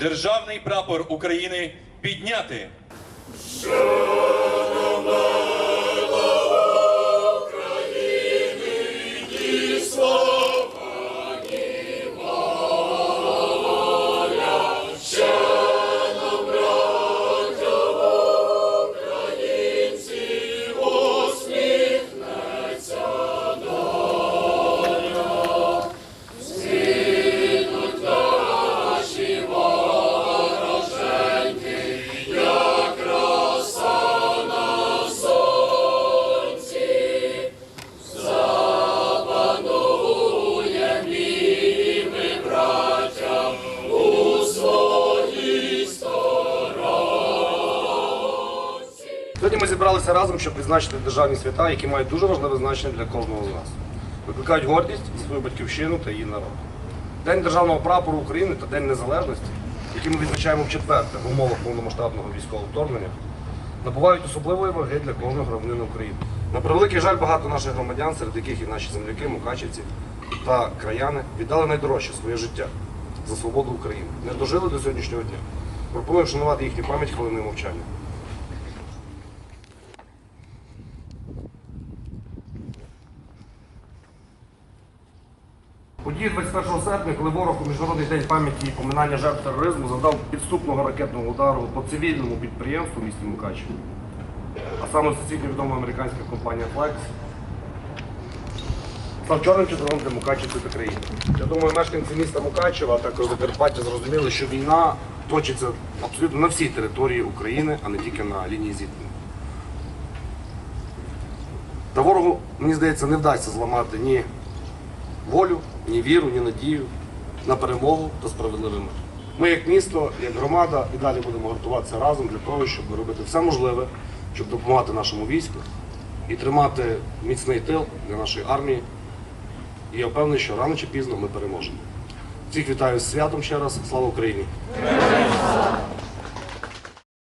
Державний прапор України підняти. Сьогодні ми зібралися разом, щоб відзначити державні свята, які мають дуже важливе значення для кожного з нас. Викликають гордість за свою батьківщину та її народ. День державного прапору України та День Незалежності, які ми відзначаємо в четверте в умовах повномасштабного військового вторгнення, набувають особливої ваги для кожного громадянина України. На превеликий жаль, багато наших громадян, серед яких і наші земляки, мукачівці та краяни, віддали найдорожче своє життя за свободу України. Не дожили до сьогоднішнього дня. Пропоную вшанувати їхню пам'ять хвилиною мовчання. Події 21 серпня, коли ворог у Міжнародний день пам'яті і поминання жертв тероризму завдав підступного ракетного удару по цивільному підприємству в місті Мукачево. А саме всесвітньо відома американська компанія Flex став чорним четвером для Мукачевців та країни. Я думаю, мешканці міста Мукачева, а також Закарпаття зрозуміли, що війна точиться абсолютно на всій території України, а не тільки на лінії зіткнення. Та ворогу, мені здається, не вдасться зламати ні волю, ні віру, ні надію на перемогу та справедливий мир. Ми, як місто, як громада, і далі будемо гуртуватися разом для того, щоб робити все можливе, щоб допомагати нашому війську і тримати міцний тил для нашої армії. І я впевнений, що рано чи пізно ми переможемо. Всіх вітаю з святом ще раз. Слава Україні!